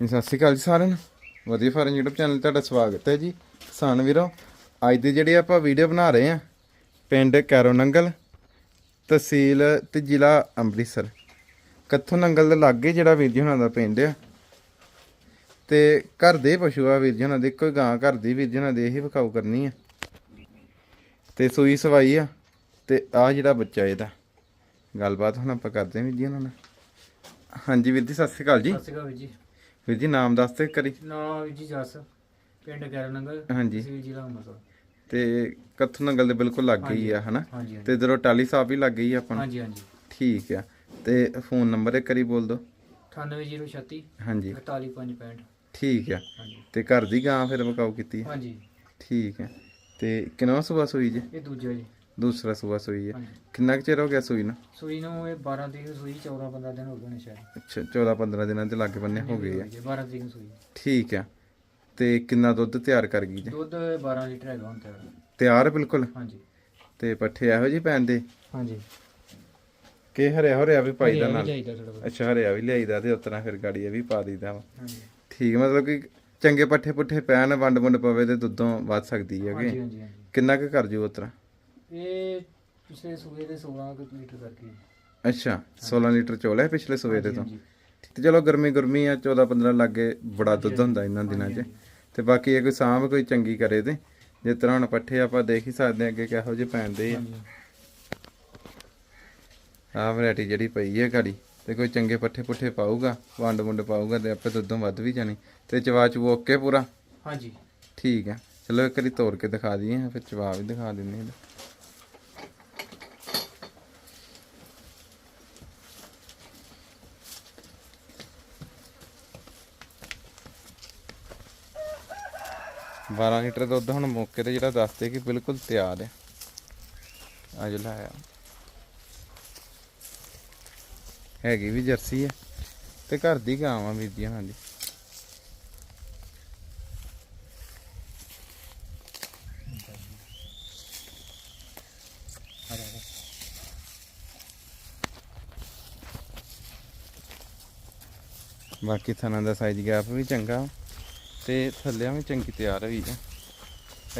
ਜੀ, ਸਤਿ ਸ਼੍ਰੀ ਅਕਾਲ ਜੀ ਸਾਰਿਆਂ ਨੂੰ। ਵਧੀਆ ਫਾਰਮ YouTube ਚੈਨਲ ਤੁਹਾਡਾ ਸਵਾਗਤ ਹੈ ਜੀ। ਕਿਸਾਨ ਵੀਰੋ ਅੱਜ ਦੀ ਜਿਹੜੀ ਆਪਾਂ ਵੀਡੀਓ ਬਣਾ ਰਹੇ ਆ ਪਿੰਡ ਕੈਰੋ ਨੰਗਲ ਤਹਿਸੀਲ ਤੇ ਜ਼ਿਲ੍ਹਾ ਅੰਮ੍ਰਿਤਸਰ। ਕੱਥੋਂ ਨੰਗਲ ਦੇ ਲਾਗੇ ਜਿਹੜਾ ਵੀਰ ਜੀ ਹੁਣਾਂ ਦਾ ਪਿੰਡ ਆ। ਤੇ ਘਰ ਦੇ ਪਸ਼ੂ ਆ ਵੀਰ ਜੀ ਹੁਣਾਂ ਦੇ ਕੋਈ ਗਾਂ ਘਰ ਦੀ ਵੀਰ ਜੀ ਹੁਣਾਂ ਦੇ ਇਹੀ ਵਿਕਾਊ ਕਰਨੀ ਆ। ਤੇ ਸੂਈ ਸਵਾਈ ਆ ਤੇ ਆ ਜਿਹੜਾ ਬੱਚਾ ਇਹਦਾ। ਗੱਲਬਾਤ ਹੁਣ ਆਪਾਂ ਕਰਦੇ ਹਾਂ ਵੀਰ ਜੀ ਉਹਨਾਂ ਨਾਲ। ਹਾਂਜੀ ਵੀਰ ਜੀ ਸਤਿ ਸ਼੍ਰੀ ਅਕਾਲ ਜੀ। ਸਤਿ ਸ਼੍ਰੀ ਅਕਾਲ ਵੀਰ ਜੀ। ਵੀਰ ਜੀ ਨਾਮ ਦੱਸ ਤੇ ਕਰੀ ਨਾਮ ਵੀਰ ਜੀ ਜੱਸ ਪਿੰਡ ਗੈਰਨਗਰ ਹਾਂਜੀ। ਤਹਿਸੀਲ ਜ਼ਿਲ੍ਹਾ ਅੰਮ੍ਰਿਤਸਰ। ਤੇ ਕੱਥੋਂ ਨੰਗਲ ਦੇ ਬਿਲਕੁਲ ਲੱਗ ਗਈ ਆ ਹਨਾ? ਹਾਂਜੀ ਹਾਂਜੀ। ਤੇ ਇਧਰੋਂ ਟਾਲੀ ਸਾਹਿਬ ਵੀ ਲੱਗ ਗਈ ਆ ਆਪਾਂ ਨੂੰ? ਹਾਂਜੀ ਹਾਂਜੀ। ਠੀਕ ਆ। ਤੇ ਫੋਨ ਨੰਬਰ ਇੱਕ ਕਰੀ ਬੋਲ ਦੋ। 98036 ਹਾਂਜੀ। 48565 ਠੀਕ ਆ। ਹਾਂਜੀ। ਤੇ ਘਰ ਦੀ ਗਾਂ ਫਿਰ ਬਕਾਉ ਕੀਤੀ ਆ? ਹਾਂਜੀ। ਠੀਕ ਆ। ਤੇ ਕਿੰਨਾ ਸੂਆ ਸੂਈ ਜੀ? ਇਹ ਦੂਜਾ ਜੀ। ਦੂਸਰਾ ਸੂਆ ਸੂਈ ਹੈ ਹਾਂਜੀ। ਕਿੰਨਾ ਕੁ ਚਿਰ ਹੋ ਗਿਆ ਸੂਈ ਨੂੰ? ਸੂਈ ਨੂੰ ਇਹ 12 ਤਰੀਕ ਨੂੰ ਸੂਈ 14 15 ਦਿਨ ਹੋ ਗਏ ਨੇ ਸ਼ਾਇਦ। ਅੱਛਾ 14 15 ਦਿਨਾਂ ਦੇ ਲਾਗੇ ਬੰਨੇ ਹੋ ਗਏ ਆ। ਜੀ, 12 ਤਰੀਕ ਨੂੰ ਸੂਈ। ਠੀਕ ਆ। ਤੇ ਕਿੰਨਾ ਦੁੱਧ ਤਿਆਰ ਕਰ ਗਈ ਜੀ? ਦੁੱਧ 12 ਲੀਟਰ ਹੈਗਾ ਹੁਣ ਤੱਕ ਤਿਆਰ ਬਿਲਕੁਲ? ਹਾਂਜੀ। ਤੇ ਪੱਠੇ ਇਹੋ ਜੀ ਪੈਂਦੇ ਹਾਂਜੀ। ਕਿ ਹਰਿਆ ਹਰਿਆ ਵੀ ਪਾਈਦਾ ਨਾਲ? ਚਾਹੀਦਾ ਥੋੜਾ ਬਹੁਤ। ਅੱਛਾ ਹਰਿਆ ਵੀ ਲਿਆਈਦਾ ਤੇ ਉਤਨਾ ਫਿਰ ਗਾੜੀ ਇਹ ਵੀ ਪਾ ਦਈਦਾ ਵਾ। ਹਾਂਜੀ। ਠੀਕ ਮਤਲਬ ਕਿ ਚੰਗੇ ਪੱਠੇ ਪੁੱਠੇ ਪੈਣ ਵੰਡ ਵੰਡ ਪਵੇ ਤੇ ਦੁੱਧੋਂ ਵੱਧ ਸਕਦੀ ਹੈਗੇ ਹਾਂਜੀ ਹਾਂਜੀ ਕਿੰਨਾ ਕੁ ਕਰ ਜੂ ਉਤਰਾ ਇਹ ਪਿਛਲੇ ਸੂਏ ਦੇ 16 ਕੁ ਲੀਟਰ ਕਰਕੇ। ਅੱਛਾ 16 ਲੀਟਰ ਚੋਲਾ ਹੈ ਪਿਛਲੇ ਸਵੇਰ ਦੇ ਤੋਂ? ਹਾਂਜੀ। ਤੇ ਚਲੋ ਗਰਮੀ ਗਰਮੀ ਆ 14 15 ਲੱਗੇ ਬੜਾ ਦੁੱਧ ਹੁੰਦਾ ਇਹਨਾਂ ਦਿਨਾਂ 'ਚ। ਤੇ ਬਾਕੀ ਇਹ ਕੋਈ ਸਾਂਭ ਕੋਈ ਚੰਗੀ ਕਰੇ ਤੇ ਜਿਸ ਤਰ੍ਹਾਂ ਹੁਣ ਪੱਠੇ ਆਪਾਂ ਦੇਖ ਹੀ ਸਕਦੇ ਹਾਂ ਅੱਗੇ ਕਿਹੋ ਜਿਹੇ ਪੈਂਦੇ ਆ। ਹਾਂਜੀ। ਆਹ ਵੈਰਾਈਟੀ ਜਿਹੜੀ ਪਈ ਹੈ ਘੜੀ ਤੇ ਕੋਈ ਚੰਗੇ ਪੱਠੇ ਪੁੱਠੇ ਪਾਊਗਾ ਵੰਡ ਵੰਡ ਪਾਊਗਾ ਤੇ ਆਪੇ ਦੁੱਧੋਂ ਵੱਧ ਵੀ ਜਾਣੀ। ਤੇ ਚਵਾ ਚੂ ਓਕੇ ਪੂਰਾ? ਹਾਂਜੀ। ਠੀਕ ਹੈ। ਚਲੋ ਇੱਕ ਵਾਰੀ ਤੋੜ ਕੇ ਦਿਖਾ ਦਈਏ ਫਿਰ ਚਵਾ ਵੀ ਦਿਖਾ ਦਿੰਦੇ ਹਾਂ। ਬਾਰਾਂ ਲੀਟਰ ਦੁੱਧ ਹੁਣ ਮੌਕੇ ਤੇ ਜਿਹੜਾ ਦੱਸਦੇ ਕਿ ਬਿਲਕੁਲ ਤਿਆਰ ਹੈ। ਅੱਜ ਲਾਇਆ ਹੈਗੀ ਵੀ ਜਰਸੀ ਹੈ ਤੇ ਘਰ ਦੀ ਗਾਂ ਆ ਵੀਰ ਜੀ ਉਹਨਾਂ ਬਾਕੀ ਥਣਾ ਦਾ ਸਾਈਜ਼ ਗੈਪ ਵੀ ਚੰਗਾ ਤੇ ਥੱਲਿਆਂ ਵੀ ਚੰਗੀ ਤਿਆਰ ਹੋਈ ਹੈ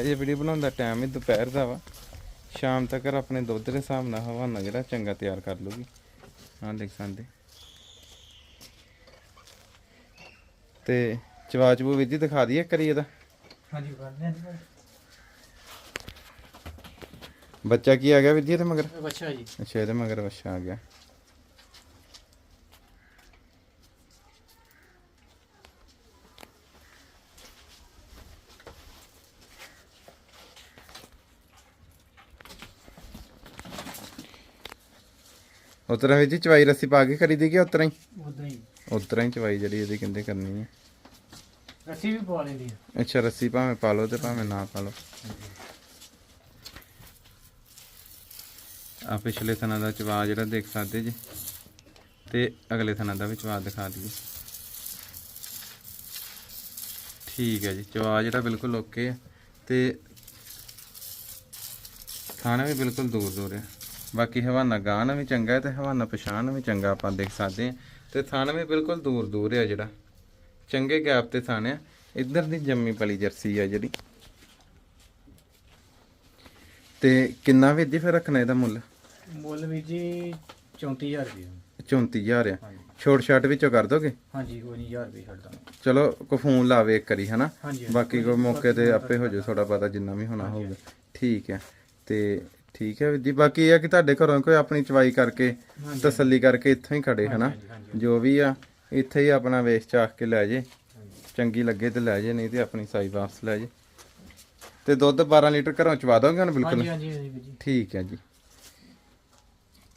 ਅਜੇ ਵੀਡੀਓ ਬਣਾਉਣ ਦਾ ਟਾਈਮ ਹੀ ਦੁਪਹਿਰ ਦਾ ਵਾ। ਸ਼ਾਮ ਤੱਕ ਆਪਣੇ ਦੁੱਧ ਦੇ ਹਿਸਾਬ ਨਾਲ ਹਵਾਨਾ ਜਿਹੜਾ ਚੰਗਾ ਤਿਆਰ ਕਰ ਲੂਗੀ ਹਾਂ ਦੇਖ ਸਕਦੇ। ਤੇ ਚਵਾਚਬੂ ਵੀ ਜੀ ਦਿਖਾ ਦਈਏ ਕਰੀ ਇਹਦਾ। ਹਾਂਜੀ ਕਰਦੇ ਹਾਂ ਬੱਚਾ ਕੀ ਆ ਗਿਆ ਵੀਰ ਜੀ ਇਹਦੇ ਮਗਰ? ਅੱਛਾ ਜੀ। ਅੱਛਾ ਇਹਦੇ ਮਗਰ ਬੱਚਾ ਆ ਗਿਆ। ਉਤਰਾ ਵੀਰ ਜੀ ਚਵਾਈ ਰੱਸੀ ਪਾ ਕੇ ਕਰੀ ਦੀ ਕਿ ਉਤਰਾ ਹੀ? ਉਦਾਂ ਹੀ। ਉਤਰਾ ਹੀ ਚਵਾਈ ਜਿਹੜੀ ਇਹਦੀ ਕਹਿੰਦੇ ਕਰਨੀ ਹੈ ਰੱਸੀ ਵੀ ਪਵਾ ਲੈਂਦੀ ਆ। ਅੱਛਾ ਰੱਸੀ ਭਾਵੇਂ ਪਾ ਲਓ ਤੇ ਭਾਵੇਂ ਨਾ ਪਾ ਲਓ। ਆ ਪਿਛਲੇ ਥਣਾ ਦਾ ਚਵਾ ਜਿਹੜਾ ਦੇਖ ਸਕਦੇ ਜੀ। ਤੇ ਅਗਲੇ ਥਣਾ ਦਾ ਵੀ ਚਵਾ ਦਿਖਾ ਦਈਏ। ਠੀਕ ਹੈ ਜੀ ਚਵਾ ਜਿਹੜਾ ਬਿਲਕੁਲ ਓਕੇ ਹੈ ਤੇ ਥਾਣਾ ਵੀ ਬਿਲਕੁਲ ਦੂਰ ਦੂਰ ਹੈ ਬਾਕੀ ਹਵਾਨਾ ਗਾਣਾ ਵੀ ਚੰਗਾ ਹੈ ਤੇ ਹਵਾਨਾ ਪਛਾਣ ਵੀ ਚੰਗਾ ਆਪਾਂ ਦੇਖ ਸਕਦੇ ਹਾਂ। ਤੇ ਥਾਣਾ ਵੀ ਬਿਲਕੁਲ ਦੂਰ ਦੂਰ ਹੈ ਜਿਹੜਾ। ਚੰਗੇ ਗੈਪ ਤੇ ਥਾਣੇ ਆ। ਇੱਧਰ ਦੀ ਜੰਮੀ ਪਲੀ ਜਰਸੀ ਆ ਜਿਹੜੀ। ਤੇ ਕਿੰਨਾ ਵੀ ਜੀ ਫਿਰ ਰੱਖਣਾ ਇਹਦਾ ਮੁੱਲ? ਮੁੱਲ ਵੀ ਜੀ 34000 ਰੁਪਏ 34000 ਆ। ਛੋਟ ਛਾਟ ਵਿੱਚੋਂ ਕਰ ਦੋਗੇ? ਹਾਂਜੀ ਕੋਈ ਨਹੀਂ 1000 ਰੁਪਏ ਛੱਡ ਦਾਂਗੇ। ਚਲੋ ਕੋ ਫੋਨ ਲਾਵੇ ਇੱਕ ਵਾਰੀ ਹਨਾ? ਬਾਕੀ ਕੋਈ ਮੌਕੇ ਤੇ ਆਪੇ ਹੋ ਜਾਊ ਥੋੜਾ ਪਤਾ ਜਿੰਨਾ ਵੀ ਹੋਣਾ ਹੋਊਗਾ। ਠੀਕ ਹੈ ਤੇ ਠੀਕ ਹੈ ਵੀਰ ਜੀ ਬਾਕੀ ਇਹ ਆ ਕਿ ਤੁਹਾਡੇ ਘਰੋਂ ਕੋਈ ਆਪਣੀ ਚਵਾਈ ਕਰਕੇ ਤਸੱਲੀ ਕਰਕੇ ਇੱਥੋਂ ਹੀ ਖੜੇ ਹਨਾ? ਜੋ ਵੀ ਆ ਇੱਥੇ ਹੀ ਆਪਣਾ ਵੇਚ ਚਾਖ ਕੇ ਲੈ ਜੇ। ਚੰਗੀ ਲੱਗੇ ਤੇ ਲੈ ਜੇ ਨਹੀਂ ਤੇ ਆਪਣੀ ਸਾਈ ਵਾਪਸ ਲੈ ਜੇ। ਤੇ ਦੁੱਧ 12 ਲੀਟਰ ਘਰੋਂ ਚਵਾ ਦੋਗੇ ਹੁਣ ਬਿਲਕੁਲ? ਹਾਂਜੀ ਹਾਂਜੀ ਵੀਰ ਜੀ। ਠੀਕ ਹੈ ਜੀ।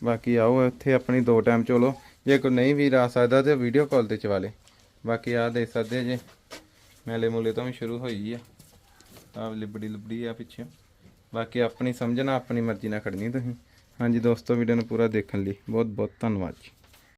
ਬਾਕੀ ਆਓ ਇੱਥੇ ਆਪਣੀ ਦੋ ਟਾਈਮ ਚਲੋ। ਜੇ ਕੋਈ ਨਹੀਂ ਵੀ ਆ ਸਕਦਾ ਤੇ ਵੀਡੀਓ ਕਾਲ ਤੇ ਚਵਾ ਲੇ। ਬਾਕੀ ਆ ਦੇਖ ਸਕਦੇ ਜੇ। ਮੈਲੇ ਮੂਲੇ ਤੋਂ ਵੀ ਸ਼ੁਰੂ ਹੋਈ ਆ। ਆ ਲਿਬੜੀ ਲਿਬੜੀ ਆ ਪਿੱਛੇ। ਬਾਕੀ ਆਪਣੀ ਸਮਝਣਾ ਆਪਣੀ ਮਰਜ਼ੀ ਨਾਲ ਖੜਨੀ ਤੁਸੀਂ। ਹਾਂਜੀ ਦੋਸਤੋ ਵੀਡੀਓ ਨੂੰ ਪੂਰਾ ਦੇਖਣ ਲਈ ਬਹੁਤ ਬਹੁਤ ਧੰਨਵਾਦ ਜੀ।